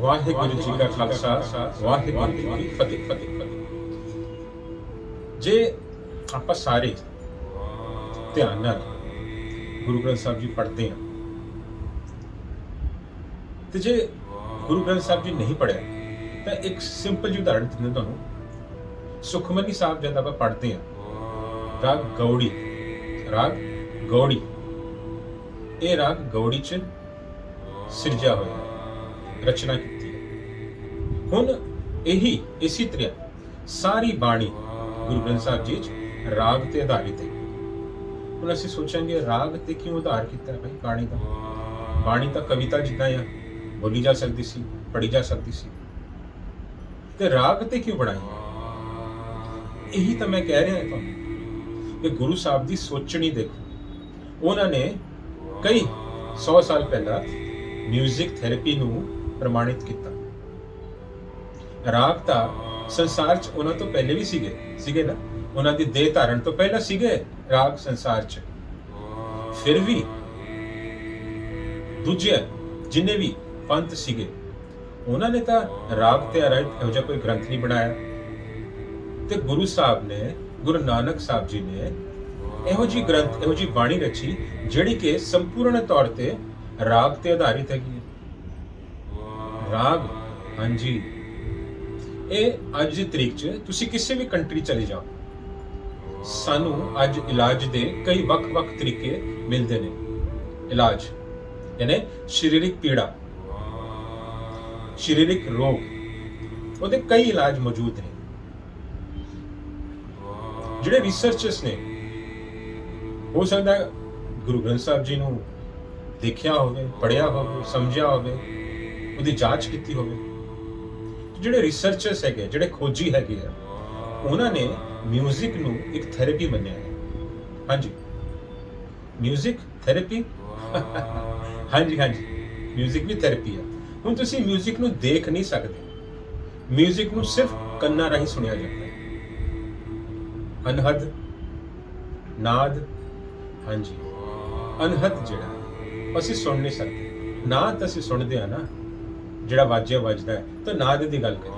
ਵਾਹਿਗੁਰੂ ਜੀ ਕਾ ਖਾਲਸਾ, ਵਾਹਿਗੁਰੂ ਜੀ ਕੀ ਫਤਿਹ। ਫਤਿਹ ਫਤਿਹ ਜੇ ਆਪਾਂ ਸਾਰੇ ਧਿਆਨ ਨਾਲ ਗੁਰੂ ਗ੍ਰੰਥ ਸਾਹਿਬ ਜੀ ਪੜ੍ਹਦੇ ਹਾਂ, ਤੇ ਜੇ ਗੁਰੂ ਗ੍ਰੰਥ ਸਾਹਿਬ ਜੀ ਨਹੀਂ ਪੜ੍ਹਿਆ, ਤਾਂ ਇੱਕ ਸਿੰਪਲ ਜਿਹੀ ਉਦਾਹਰਣ ਦਿੰਦੇ ਤੁਹਾਨੂੰ। ਸੁਖਮਨੀ ਸਾਹਿਬ ਜਦ ਆਪਾਂ ਪੜ੍ਹਦੇ ਹਾਂ, ਰਾਗ ਗੌੜੀ ਰਾਗ ਗੌੜੀ, ਇਹ ਰਾਗ ਗੌੜੀ ਚ ਸਿਰਜਿਆ ਹੋਇਆ ਰਚਨਾ ਕੀਤੀ ਹੈ। ਹੁਣ ਇਹੀ ਇਸੇ ਤਰ੍ਹਾਂ ਸਾਰੀ ਬਾਣੀ ਗੁਰੂ ਗ੍ਰੰਥ ਸਾਹਿਬ ਜੀ ਚ ਰਾਗ ਤੇ ਆਧਾਰਿਤ ਹੈ। ਹੁਣ ਅਸੀਂ ਸੋਚਾਂਗੇ ਰਾਗ ਤੇ ਕਿਉਂ ਆਧਾਰ ਕੀਤਾ ਹੈ ਭਾਈ ਬਾਣੀ ਦਾ? ਬਾਣੀ ਤਾਂ ਕਵਿਤਾ ਜਿੱਦਾਂ ਆ, ਬੋਲੀ ਜਾ ਸਕਦੀ ਸੀ, ਪੜ੍ਹੀ ਜਾ ਸਕਦੀ ਸੀ। ਤੇ ਰਾਗ ਤੇ ਕਿਉਂ ਬਣਾਈ? ਇਹੀ ਤਾਂ ਮੈਂ ਕਹਿ ਰਿਹਾ ਤੁਹਾਨੂੰ ਕਿ ਗੁਰੂ ਸਾਹਿਬ ਦੀ ਸੋਚਣੀ ਦੇਖੋ। ਉਹਨਾਂ ਨੇ ਕਈ 100 ਸਾਲ ਪਹਿਲਾਂ 뮤직 ਥੈਰੇਪੀ ਨੂੰ ਪ੍ਰਮਾਣਿਤ ਕੀਤਾ। ਰਾਗ ਤਾਂ ਸੰਸਾਰ 'ਚ ਉਹਨਾਂ ਤੋਂ ਪਹਿਲੇ ਵੀ ਸੀਗੇ ਸੀਗੇ ਨਾ? ਉਹਨਾਂ ਦੀ ਦੇਹ ਧਾਰਨ ਤੋਂ ਪਹਿਲਾਂ ਸੀਗੇ ਰਾਗ ਸੰਸਾਰ 'ਚ। ਫਿਰ ਵੀ ਦੂਜੇ ਜਿੰਨੇ ਵੀ ਪੰਥ ਸੀਗੇ, ਉਹਨਾਂ ਨੇ ਤਾਂ ਰਾਗ ਤੇ ਆਧਾਰਿਤ ਇਹੋ ਜਿਹਾ ਕੋਈ ਗ੍ਰੰਥ ਨਹੀਂ ਬਣਾਇਆ। ਤੇ ਗੁਰੂ ਸਾਹਿਬ ਨੇ, ਗੁਰੂ ਨਾਨਕ ਸਾਹਿਬ ਜੀ ਨੇ ਇਹੋ ਜੀ ਗ੍ਰੰਥ, ਇਹੋ ਜੀ ਬਾਣੀ ਰਚੀ, ਜਿਹੜੀ ਕਿ ਸੰਪੂਰਨ ਤੌਰ ਤੇ ਰਾਗ ਤੇ ਆਧਾਰਿਤ ਹੈਗੀ ਰਾਗ, ਹਾਂਜੀ। ਇਹ ਅੱਜ ਦੀ ਤਰੀਕ 'ਚ ਤੁਸੀਂ ਕਿਸੇ ਵੀ ਕੰਟਰੀ ਚਲੇ ਜਾਓ। ਸਾਨੂੰ ਅੱਜ ਇਲਾਜ ਦੇ ਕਈ ਵੱਖ-ਵੱਖ ਤਰੀਕੇ ਮਿਲਦੇ ਨੇ। ਇਲਾਜ, ਯਾਨੀ ਸਰੀਰਕ ਪੀੜਾ, ਸਰੀਰਕ ਰੋਗ, ਉਹਦੇ ਕਈ ਇਲਾਜ ਮੌਜੂਦ ਨੇ। ਜਿਹੜੇ ਰਿਸਰਚਰਸ ਨੇ, ਹੋ ਸਕਦਾ ਗੁਰੂ ਗ੍ਰੰਥ ਸਾਹਿਬ ਜੀ ਨੂੰ ਦੇਖਿਆ ਹੋਵੇ ਪੜਿਆ ਹੋਵੇ, ਸਮਝਿਆ ਹੋਵੇ ਉਹਦੀ ਜਾਂਚ ਕੀਤੀ ਹੋਵੇ ਜਿਹੜੇ ਰਿਸਰਚਰਸ ਹੈਗੇ ਜਿਹੜੇ ਖੋਜੀ ਹੈਗੇ ਆ ਉਹਨਾਂ ਨੇ 뮤직 ਨੂੰ ਇੱਕ ਥੈਰੇਪੀ ਮੰਨਿਆ ਹੈ ਹਾਂਜੀ 뮤직 ਥੈਰੇਪੀ ਹਾਂਜੀ ਹਾਂਜੀ 뮤직 ਵੀ ਥੈਰੇਪੀ ਹੈ ਹੁਣ ਤੁਸੀਂ 뮤직 ਨੂੰ ਦੇਖ ਨਹੀਂ ਸਕਦੇ 뮤직 ਨੂੰ ਸਿਰਫ ਕੰਨਾਂ ਰਾਹੀਂ ਸੁਣਿਆ ਜਾਂਦਾ ਹੈ ਅਨਹਦ ਨਾਦ ਹਾਂਜੀ ਅਨਹਦ ਜਿਹੜਾ ਹੈ, ਅਸੀਂ ਸੁਣ ਨਹੀਂ ਸਕਦੇ ਨਾਦ ਤਾਂ ਅਸੀਂ ਸੁਣਦੇ ਆ ਨਾ ਜਿਹੜਾ ਵਾਜਿਆ ਵੱਜਦਾ ਹੈ। ਤਾਂ ਨਾਦ ਦੀ ਗੱਲ ਕਰੀਏ।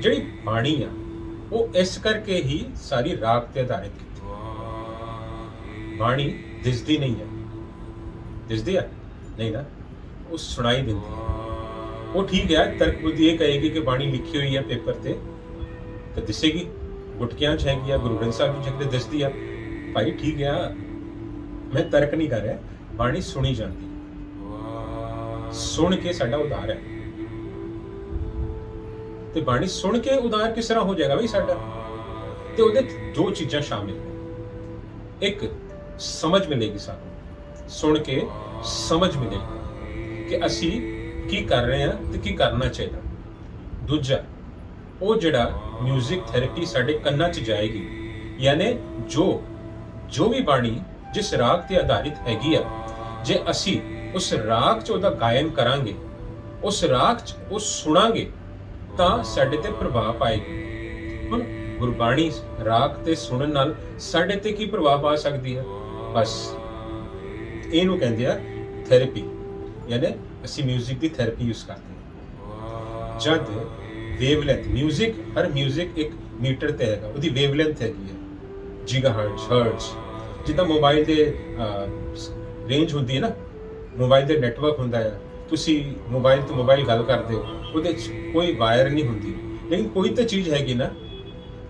ਜਿਹੜੀ ਬਾਣੀ ਆ, ਉਹ ਇਸ ਕਰਕੇ ਹੀ ਸਾਰੀ ਰਾਗ ਤੇ ਆਧਾਰਿਤ ਕੀਤੀ ਬਾਣੀ ਦਿਸਦੀ ਨਹੀਂ ਹੈ। ਦਿਸਦੀ ਹੈ? ਨਹੀਂ ਨਾ। ਉਹ ਸੁਣਾਈ ਦਿੰਦੀ ਹੈ। ਉਹ ਠੀਕ ਹੈ, ਤਰਕ ਬੁੱਧੀ ਇਹ ਕਹੇਗੀ ਕਿ ਬਾਣੀ ਲਿਖੀ ਹੋਈ ਹੈ ਪੇਪਰ ਤੇ, ਤਾਂ ਦਿਸੇਗੀ। ਗੁਟਕਿਆਂ ਚ ਹੈਗੀ ਆ, ਗੁਰੂ ਗ੍ਰੰਥ ਸਾਹਿਬ ਜੀ ਜਗਦੇ ਦਿਸਦੀ ਆ। ਭਾਈ ਠੀਕ ਆ। ਮੈਂ ਤਰਕ ਨਹੀਂ ਕਰ ਰਿਹਾ। ਬਾਣੀ ਸੁਣੀ ਜਾਂਦੀ ਸੁਣ ਕੇ ਸਾਡਾ ਉਦਾਰ ਹੈ। ਤੇ ਬਾਣੀ ਸੁਣ ਕੇ ਉਧਾਰ ਕਿਸ ਤਰ੍ਹਾਂ ਹੋ ਜਾਏਗਾ ਬਈ ਸਾਡਾ? ਤੇ ਉਹਦੇ ਦੋ ਚੀਜ਼ਾਂ ਸ਼ਾਮਿਲ ਨੇ। ਇੱਕ, ਸਮਝ ਮਿਲੇਗੀ ਸਾਨੂੰ। ਸੁਣ ਕੇ ਸਮਝ ਮਿਲੇਗੀ ਕਿ ਅਸੀਂ ਕੀ ਕਰ ਰਹੇ ਹਾਂ ਤੇ ਕੀ ਕਰਨਾ ਚਾਹੀਦਾ। ਦੂਜਾ, ਉਹ ਜਿਹੜਾ 뮤직 ਥੈਰੇਪੀ ਸਾਡੇ ਕੰਨਾਂ 'ਚ ਜਾਏਗੀ, ਯਾਨੀ ਜੋ ਜੋ ਵੀ ਬਾਣੀ ਜਿਸ ਰਾਗ ਤੇ ਆਧਾਰਿਤ ਹੈਗੀ ਆ, ਜੇ ਅਸੀਂ ਉਸ ਰਾਗ 'ਚ ਉਹਦਾ ਗਾਇਨ ਕਰਾਂਗੇ ਉਸ ਰਾਗ 'ਚ ਉਹ ਸੁਣਾਂਗੇ ਤਾਂ ਸਾਡੇ ਤੇ ਪ੍ਰਭਾਵ ਪਾਏਗੀ ਹੁਣ ਗੁਰਬਾਣੀ ਰਾਗ ਤੇ ਸੁਣਨ ਨਾਲ ਸਾਡੇ ਤੇ ਕੀ ਪ੍ਰਭਾਵ ਪਾ ਸਕਦੀ ਹੈ ਬਸ ਇਹਨੂੰ ਕਹਿੰਦੇ ਆ ਥੈਰੇਪੀ ਯਾਨੀ ਅਸੀਂ 뮤직 ਦੀ ਥੈਰੇਪੀ ਯੂਜ਼ ਕਰਦੇ ਹਾਂ ਜਦ ਵੇਵਲੈਂਥ 뮤직 ਹਰ 뮤직 ਇੱਕ ਮੀਟਰ ਤੇ ਹੈਗਾ ਉਹਦੀ ਵੇਵਲੈਂਥ ਹੈਗੀ ਹੈ ਗੀਗਾਹਰਟਜ਼ ਹਰਟਜ਼ ਜਿੱਦਾਂ ਮੋਬਾਈਲ ਦੇ ਰੇਂਜ ਹੁੰਦੀ ਹੈ ਨਾ ਮੋਬਾਈਲ ਦੇ ਨੈਟਵਰਕ ਹੁੰਦਾ ਹੈ ਤੁਸੀਂ ਮੋਬਾਈਲ ਤੋਂ ਮੋਬਾਈਲ ਗੱਲ ਕਰਦੇ ਹੋ, ਉਹਦੇ 'ਚ ਕੋਈ ਵਾਇਰ ਨਹੀਂ ਹੁੰਦੀ। ਲੇਕਿਨ ਕੋਈ ਤਾਂ ਚੀਜ਼ ਹੈਗੀ ਨਾ,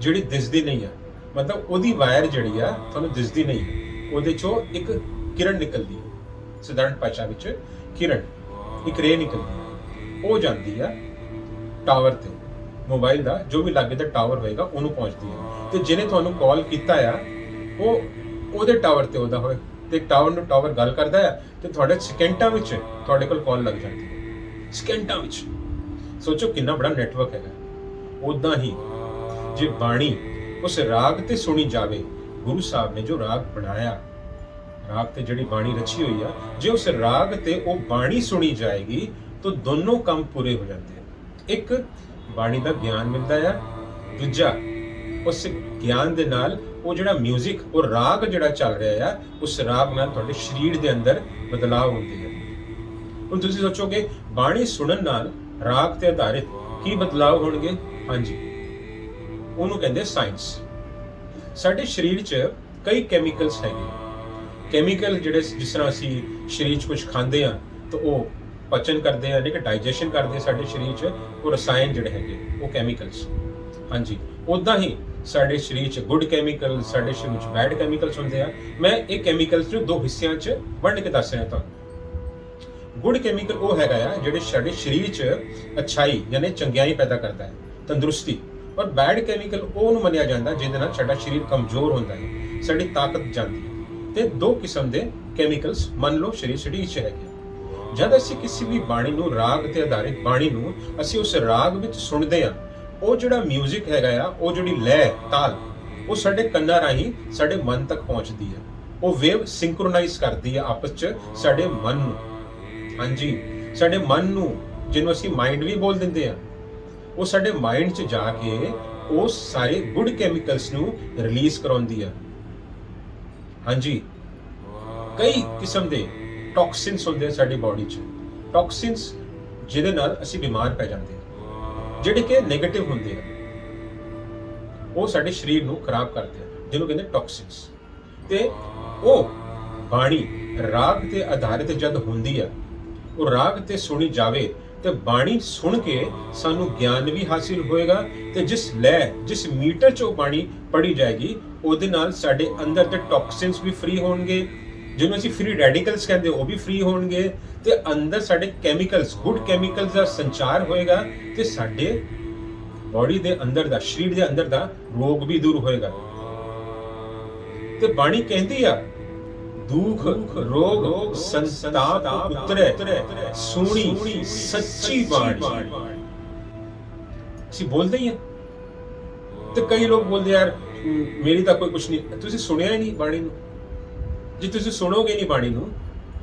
ਜਿਹੜੀ ਦਿਸਦੀ ਨਹੀਂ ਆ। ਮਤਲਬ ਉਹਦੀ ਵਾਇਰ ਜਿਹੜੀ ਆ, ਤੁਹਾਨੂੰ ਦਿਸਦੀ ਨਹੀਂ। ਉਹਦੇ 'ਚੋਂ ਇੱਕ ਕਿਰਨ ਨਿਕਲਦੀ ਹੈ ਸਧਾਰਨ ਭਾਸ਼ਾ ਵਿੱਚ ਕਿਰਨ, ਇੱਕ ਰੇ ਨਿਕਲਦੀ ਉਹ ਜਾਂਦੀ ਆ ਟਾਵਰ ਤੇ। ਮੋਬਾਈਲ ਦਾ ਜੋ ਵੀ ਲਾਗੇ ਦਾ ਟਾਵਰ ਹੋਏਗਾ, ਉਹਨੂੰ ਪਹੁੰਚਦੀ ਹੈ ਤੇ ਜਿਹਨੇ ਤੁਹਾਨੂੰ ਕਾਲ ਕੀਤਾ ਆ, ਉਹ ਉਹਦੇ ਟਾਵਰ ਤੇ ਉਹਦਾ ਹੋਏ। ਤੇ ਟਾਵਰ ਨੂੰ ਟਾਵਰ ਗੱਲ ਕਰਦਾ ਹੈ ਤੇ ਤੁਹਾਡੇ ਸਕਿੰਟਾਂ ਵਿੱਚ ਤੁਹਾਡੇ ਕੋਲ ਕਾਲ ਲੱਗ ਜਾਂਦੀ ਹੈ। ਸਕਿੰਟਾਂ ਵਿੱਚ। ਸੋਚੋ ਕਿੰਨਾ ਬੜਾ ਨੈਟਵਰਕ ਹੈਗਾ। ਉਦਾਂ ਹੀ ਜੇ ਬਾਣੀ ਉਸ ਰਾਗ ਤੇ ਸੁਣੀ ਜਾਵੇ, ਗੁਰੂ ਸਾਹਿਬ ਨੇ ਜੋ ਰਾਗ ਬਣਾਇਆ, ਰਾਗ ਤੇ ਜਿਹੜੀ ਬਾਣੀ ਰਚੀ ਹੋਈ ਆ, ਜੇ ਉਸ ਰਾਗ ਤੇ ਉਹ ਬਾਣੀ ਸੁਣੀ ਜਾਏਗੀ, ਤਾਂ ਦੋਨੋਂ ਕੰਮ ਪੂਰੇ ਹੋ ਜਾਂਦੇ ਆ। ਇੱਕ, ਬਾਣੀ ਦਾ ਗਿਆਨ ਮਿਲਦਾ ਆ। ਦੂਜਾ, ਉਸ ਗਿਆਨ ਦੇ ਨਾਲ ਉਹ ਜਿਹੜਾ 뮤직 ਉਹ ਰਾਗ ਜਿਹੜਾ ਚੱਲ ਰਿਹਾ ਆ, ਉਸ ਰਾਗ ਨਾਲ ਤੁਹਾਡੇ ਸਰੀਰ ਦੇ ਅੰਦਰ ਬਦਲਾਅ ਹੁੰਦੇ ਆ। ਹੁਣ ਤੁਸੀਂ ਸੋਚੋਗੇ, ਬਾਣੀ ਸੁਣਨ ਨਾਲ ਰਾਗ ਤੇ ਆਧਾਰਿਤ ਕੀ ਬਦਲਾਅ ਹੋਣਗੇ? ਹਾਂਜੀ। ਉਹਨੂੰ ਕਹਿੰਦੇ ਸਾਇੰਸ ਸਾਡੇ ਸਰੀਰ 'ਚ ਕਈ ਕੈਮੀਕਲਸ ਹੈਗੇ। ਕੈਮੀਕਲ ਜਿਹੜੇ ਜਿਸ ਤਰ੍ਹਾਂ ਅਸੀਂ ਸਰੀਰ 'ਚ ਕੁਝ ਖਾਂਦੇ ਆ ਤਾਂ ਉਹ ਪਚਨ ਕਰਦੇ ਆ ਕਿ ਡਾਈਜੈਸ਼ਨ ਕਰਦੇ ਸਾਡੇ ਸਰੀਰ 'ਚ, ਉਹ ਰਸਾਇਣ ਜਿਹੜੇ ਹੈਗੇ, ਉਹ ਕੈਮੀਕਲਸ ਹਾਂਜੀ। ਉਦਾਂ ਹੀ ਸਾਡੇ ਸਰੀਰ 'ਚ ਗੁੱਡ ਕੈਮੀਕਲ ਸਾਡੇ ਸਰੀਰ 'ਚ ਬੈਡ ਕੈਮੀਕਲਸ ਹੁੰਦੇ ਆ। ਮੈਂ ਇਹ ਕੈਮੀਕਲਸ ਨੂੰ ਦੋ ਹਿੱਸਿਆਂ 'ਚ ਵੰਡ ਕੇ ਦੱਸ ਰਿਹਾ ਤੁਹਾਨੂੰ। ਗੁੱਡ ਕੈਮੀਕਲ ਉਹ ਹੈਗਾ ਆ ਜਿਹੜੇ ਸਾਡੇ ਸਰੀਰ 'ਚ ਅਛਾਈ ਯਾਨੀ ਚੰਗਿਆਈ ਪੈਦਾ ਕਰਦਾ ਹੈ, ਤੰਦਰੁਸਤੀ। ਔਰ ਬੈਡ ਕੈਮੀਕਲ ਉਹ ਨੂੰ ਮੰਨਿਆ ਜਾਂਦਾ ਜਿਹਦੇ ਨਾਲ ਸਾਡਾ ਸਰੀਰ ਕਮਜ਼ੋਰ ਹੁੰਦਾ ਹੈ, ਸਾਡੀ ਤਾਕਤ ਜਾਂਦੀ ਹੈ। ਤੇ ਦੋ ਕਿਸਮ ਦੇ ਕੈਮੀਕਲਸ ਮੰਨ ਲਓ ਸਰੀਰ ਸਰੀਰ 'ਚ ਹੈਗੇ ਜਦ ਅਸੀਂ ਕਿਸੇ ਵੀ ਬਾਣੀ ਨੂੰ ਰਾਗ ਤੇ ਆਧਾਰਿਤ ਬਾਣੀ ਨੂੰ ਅਸੀਂ ਉਸ ਰਾਗ ਵਿੱਚ ਸੁਣਦੇ ਹਾਂ ਉਹ ਜਿਹੜਾ 뮤직 ਹੈਗਾ ਆ, ਉਹ ਜਿਹੜੀ ਲੈ, ਤਾਲ, ਉਹ ਸਾਡੇ ਕੰਨਾਂ ਰਾਹੀਂ ਸਾਡੇ ਮਨ ਤੱਕ ਪਹੁੰਚਦੀ ਹੈ ਉਹ ਵੇਵ ਸਿੰਕਰੋਨਾਈਜ਼ ਕਰਦੀ ਹੈ ਆਪਸ 'ਚ ਸਾਡੇ ਮਨ ਨੂੰ। ਹਾਂਜੀ, ਸਾਡੇ ਮਨ ਨੂੰ, ਜਿਹਨੂੰ ਅਸੀਂ ਮਾਈਂਡ ਵੀ ਬੋਲ ਦਿੰਦੇ ਆ। ਉਹ ਸਾਡੇ ਮਾਈਂਡ 'ਚ ਜਾ ਕੇ ਉਹ ਸਾਰੇ ਗੁੱਡ ਕੈਮੀਕਲਸ ਨੂੰ ਰਿਲੀਜ਼ ਕਰਾਉਂਦੀ ਆ। ਹਾਂਜੀ, ਕਈ ਕਿਸਮ ਦੇ ਟੌਕਸਿਨਸ ਹੁੰਦੇ ਆ ਸਾਡੀ ਬਾਡੀ 'ਚ। ਟੌਕਸਿਨਸ ਜਿਹਦੇ ਨਾਲ ਅਸੀਂ ਬਿਮਾਰ ਪੈ ਜਾਂਦੇ ਆ। ਜਿਹੜੇ ਕਿ 네ਗੇਟਿਵ ਹੁੰਦੇ ਆ, ਉਹ ਸਾਡੇ ਸਰੀਰ ਨੂੰ ਖਰਾਬ ਕਰਦੇ ਆ, ਜਿਹਨੂੰ ਕਹਿੰਦੇ ਟੌਕਸਿਨਸ ਤੇ ਉਹ ਬਾਣੀ ਰਾਗ ਤੇ ਆਧਾਰਿਤ ਜਦ ਹੁੰਦੀ ਆ, ਉਹ ਰਾਗ ਤੇ ਸੁਣੀ ਜਾਵੇ, ਤੇ ਬਾਣੀ ਸੁਣ ਕੇ ਸਾਨੂੰ ਗਿਆਨ ਵੀ ਹਾਸਿਲ ਹੋਏਗਾ, ਤੇ ਜਿਸ ਲੈ, ਜਿਸ ਮੀਟਰ ਚ ਉਹ ਬਾਣੀ ਪੜੀ ਜਾਏਗੀ, ਉਹਦੇ ਨਾਲ ਸਾਡੇ ਅੰਦਰ ਦੇ ਟੌਕਸਿਨਸ ਵੀ ਫ੍ਰੀ ਹੋਣਗੇ। ਜਿਹਨੂੰ ਅਸੀਂ ਫ੍ਰੀ ਰੈਡੀਕਲਸ ਕਹਿੰਦੇ, ਉਹ ਵੀ ਫ੍ਰੀ ਹੋਣਗੇ ਤੇ ਅੰਦਰ ਸਾਡੇ ਕੈਮੀਕਲਸ ਗੁੱਡ ਕੈਮੀਕਲਸ ਦਾ ਸੰਚਾਰ ਹੋਏਗਾ ਤੇ ਸਾਡੇ ਬਾਡੀ ਦੇ ਅੰਦਰ ਦਾ, ਸਰੀਰ ਦੇ ਅੰਦਰ ਦਾ ਰੋਗ ਵੀ ਦੂਰ ਹੋਏਗਾ। ਤੇ ਬਾਣੀ ਕਹਿੰਦੀ ਆ, ਦੁੱਖ, ਰੋਗ, ਸੰਤਾਪ ਉਤਰੇ, ਸੋਣੀ ਸੱਚੀ ਬਾਣੀ। ਅਸੀਂ ਬੋਲਦੇ ਹੀ ਆ। ਤੇ ਕਈ ਲੋਕ ਬੋਲਦੇ ਯਾਰ, ਮੇਰੀ ਤਾਂ ਕੋਈ ਕੁਛ ਨਹੀਂ, ਤੁਸੀਂ ਸੁਣਿਆ ਹੀ ਨਹੀਂ ਬਾਣੀ ਨੂੰ। ਜੇ ਤੁਸੀਂ ਸੁਣੋਗੇ ਨਹੀਂ ਬਾਣੀ ਨੂੰ,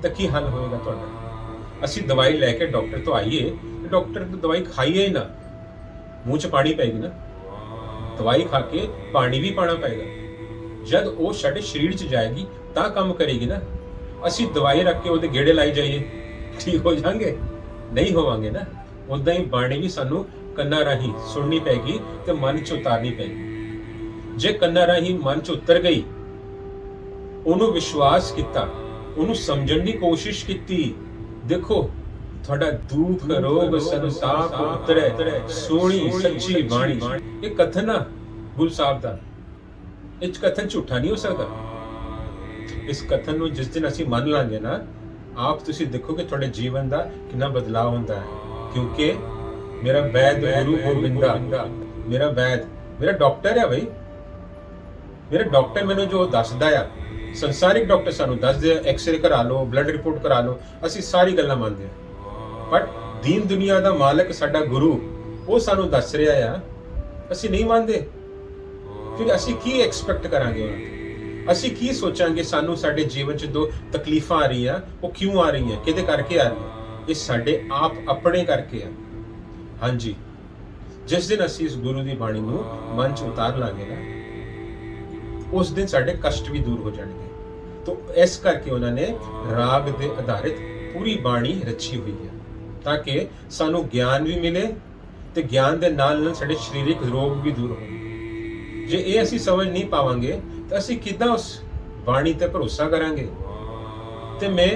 ਤਾਂ ਕੀ ਹੱਲ ਹੋਏਗਾ ਤੁਹਾਡਾ? ਅਸੀਂ ਦਵਾਈ ਲੈ ਕੇ ਡਾਕਟਰ ਤੋਂ ਆਈਏ, ਤੇ ਡਾਕਟਰ ਤੋਂ ਦਵਾਈ ਖਾਈਏ ਹੀ ਨਾ, ਮੂੰਹ 'ਚ ਪਾਣੀ ਪਏਗੀ ਨਾ। ਦਵਾਈ ਖਾ ਕੇ ਪਾਣੀ ਵੀ ਪਾਣਾ ਪਏਗਾ। ਜਦ ਉਹ ਸਾਡੇ ਸਰੀਰ 'ਚ ਜਾਏਗੀ, ਤਾਂ ਕੰਮ ਕਰੇਗੀ ਨਾ। ਅਸੀਂ ਦਵਾਈ ਰੱਖ ਕੇ ਉਹਦੇ ਗੇੜੇ ਲਾਈ ਜਾਈਏ। ਠੀਕ ਹੋ ਜਾਾਂਗੇ ਨਹੀਂ ਹੋਵਾਂਗੇ ਨਾ। ਉਦਾਂ ਹੀ ਬਾਣੀ ਵੀ ਸਾਨੂੰ ਕੰਨਾਂ ਰਾਹੀਂ ਸੁਣਨੀ ਪੈਗੀ ਤੇ ਮਨ 'ਚ ਉਤਾਰਨੀ ਪੈਗੀ ਜੇ ਕੰਨਾਂ ਰਾਹੀਂ ਮਨ 'ਚ ਉਤਰ ਗਈ ਉਹਨੂੰ ਵਿਸ਼ਵਾਸ ਕੀਤਾ ਉਹਨੂੰ ਸਮਝਣ ਦੀ ਕੋਸ਼ਿਸ਼ ਕੀਤੀ। ਦੇਖੋ ਤੁਹਾਡਾ ਦੁੱਖ ਰੋਗ ਸੰਤਾਪ ਉਤਰੇ। ਸੋਹਣੀ ਸੱਚੀ ਬਾਣੀ। ਇਹ ਕਥਨ ਆ ਗੁਰੂ ਸਾਹਿਬ ਦਾ। ਇਹ ਕਥਨ ਝੂਠਾ ਨਹੀਂ ਹੋ ਸਕਦਾ। ਇਸ ਕਥਨ ਨੂੰ ਜਿਸ ਦਿਨ ਅਸੀਂ ਮੰਨ ਲਾਂਗੇ ਨਾ ਆਪ ਤੁਸੀਂ ਦੇਖੋਗੇ ਤੁਹਾਡੇ ਜੀਵਨ ਦਾ ਕਿੰਨਾ ਬਦਲਾਅ ਹੁੰਦਾ ਹੈ। ਕਿਉਂਕਿ ਮੇਰਾ ਵੈਦ ਗੁਰੂ ਗੋਬਿੰਦਾ। ਮੇਰਾ ਵੈਦ ਮੇਰਾ ਡਾਕਟਰ ਹੈ ਬਈ। ਮੇਰਾ ਡਾਕਟਰ ਮੈਨੂੰ ਜੋ ਦੱਸਦਾ ਆ ਸੰਸਾਰਿਕ ਡਾਕਟਰ ਸਾਨੂੰ ਦੱਸਦੇ ਆ ਐਕਸ-ਰੇ ਕਰਾ ਲਓ ਬਲੱਡ ਰਿਪੋਰਟ ਕਰਾ ਲਓ, ਅਸੀਂ ਸਾਰੀ ਗੱਲਾਂ ਮੰਨਦੇ ਆ। ਬਟ ਦੀਨ ਦੁਨੀਆ ਦਾ ਮਾਲਕ ਸਾਡਾ ਗੁਰੂ, ਉਹ ਸਾਨੂੰ ਦੱਸ ਰਿਹਾ ਆ, ਅਸੀਂ ਨਹੀਂ ਮੰਨਦੇ। ਫਿਰ ਅਸੀਂ ਕੀ ਐਕਸਪੈਕਟ ਕਰਾਂਗੇ? ਉਹਨਾਂ ਤੋਂ ਅਸੀਂ ਕੀ ਸੋਚਾਂਗੇ? ਸਾਨੂੰ ਸਾਡੇ ਜੀਵਨ 'ਚ ਦੋ ਤਕਲੀਫਾਂ ਆ ਰਹੀਆਂ, ਉਹ ਕਿਉਂ ਆ ਰਹੀਆਂ? ਕਿਹਦੇ ਕਰਕੇ ਆ ਰਹੀਆਂ? ਇਹ ਸਾਡੇ ਆਪ ਆਪਣੇ ਕਰਕੇ ਆ। ਹਾਂਜੀ। ਜਿਸ ਦਿਨ ਅਸੀਂ ਇਸ ਗੁਰੂ ਦੀ ਬਾਣੀ ਨੂੰ ਮਨ 'ਚ ਉਤਾਰ ਲਾਂਗੇ ਨਾ, ਉਸ ਦਿਨ ਸਾਡੇ ਕਸ਼ਟ ਵੀ ਦੂਰ ਹੋ ਜਾਣਗੇ। ਤੋਂ ਇਸ ਕਰਕੇ ਉਹਨਾਂ ਨੇ ਰਾਗ ਦੇ ਆਧਾਰਿਤ ਪੂਰੀ ਬਾਣੀ ਰਚੀ ਹੋਈ ਹੈ ਤਾਂ ਕਿ ਸਾਨੂੰ ਗਿਆਨ ਵੀ ਮਿਲੇ ਤੇ ਗਿਆਨ ਦੇ ਨਾਲ ਨਾਲ ਸਾਡੇ ਸਰੀਰਕ ਰੋਗ ਵੀ ਦੂਰ ਹੋਣ। ਜੇ ਇਹ ਅਸੀਂ ਸਮਝ ਨਹੀਂ ਪਾਵਾਂਗੇ ਤਾਂ ਅਸੀਂ ਕਿੱਦਾਂ ਉਸ ਬਾਣੀ ਤੇ ਭਰੋਸਾ ਕਰਾਂਗੇ? ਤੇ ਮੈਂ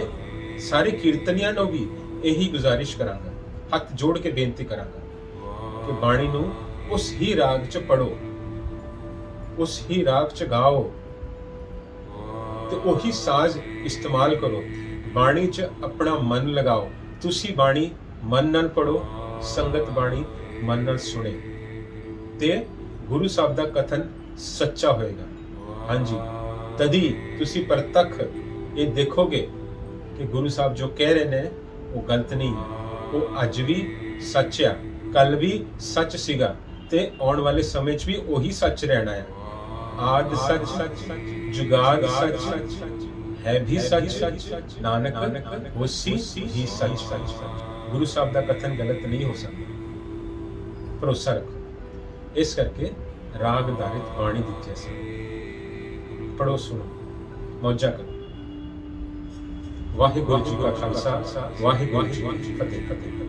ਸਾਰੇ ਕੀਰਤਨੀਆਂ ਨੂੰ ਵੀ ਇਹੀ ਗੁਜ਼ਾਰਿਸ਼ ਕਰਾਂਗਾ ਹੱਥ ਜੋੜ ਕੇ ਬੇਨਤੀ ਕਰਾਂਗਾ ਕਿ ਬਾਣੀ ਨੂੰ ਉਸ ਹੀ ਰਾਗ 'ਚ ਪੜੋ ਉਸ ਹੀ ਰਾਗ 'ਚ ਗਾਓ। ਤੇ ਉਹੀ ਸਾਜ਼ ਇਸਤੇਮਾਲ ਕਰੋ। ਬਾਣੀ 'ਚ ਆਪਣਾ ਮਨ ਲਗਾਓ। ਤੁਸੀਂ ਬਾਣੀ ਮਨ ਨਾਲ ਪੜੋ ਸੰਗਤ ਬਾਣੀ ਮਨ ਨਾਲ ਸੁਣੇ। ਤੇ ਗੁਰੂ ਸਾਹਿਬ ਦਾ ਕਥਨ ਸੱਚਾ ਹੋਏਗਾ। ਹਾਂਜੀ। ਤਦੀ ਤੁਸੀਂ ਪ੍ਰਤੱਖ ਇਹ ਦੇਖੋਗੇ ਕਿ ਗੁਰੂ ਸਾਹਿਬ ਜੋ ਕਹਿ ਰਹੇ ਨੇ, ਉਹ ਗਲਤ ਨਹੀਂ ਹੈ। ਉਹ ਅੱਜ ਵੀ ਸੱਚ ਆ ਕੱਲ ਵੀ ਸੱਚ ਸੀਗਾ ਤੇ ਆਉਣ ਵਾਲੇ ਸਮੇਂ 'ਚ ਵੀ ਉਹੀ ਸੱਚ ਰਹਿਣਾ ਹੈ। ਆਦ ਸੱਚ, ਜੁਗਾਦ ਸੱਚ, ਹੈ ਵੀ ਸੱਚ, ਨਾਨਕ ਹੋਸੀ ਹੀ ਸੱਚ। ਗੁਰੂ ਸਾਹਿਬ ਦਾ ਕਥਨ ਗਲਤ ਨਹੀਂ ਹੋ ਸਕਦਾ। ਭਰੋਸਾ ਰੱਖੋ। ਇਸ ਕਰਕੇ ਰਾਗ ਧਾਰਿਤ ਬਾਣੀ ਦਿੱਤੀ ਸੀ ਪੜੋ ਸੁਣੋ। ਮੌਜਾ ਕਰੋ। ਵਾਹਿਗੁਰੂ ਜੀ ਕਾ ਖਾਲਸਾ, ਵਾਹਿਗੁਰੂ ਜੀ ਕੀ ਫਤਿਹ ਫਤਿਹ।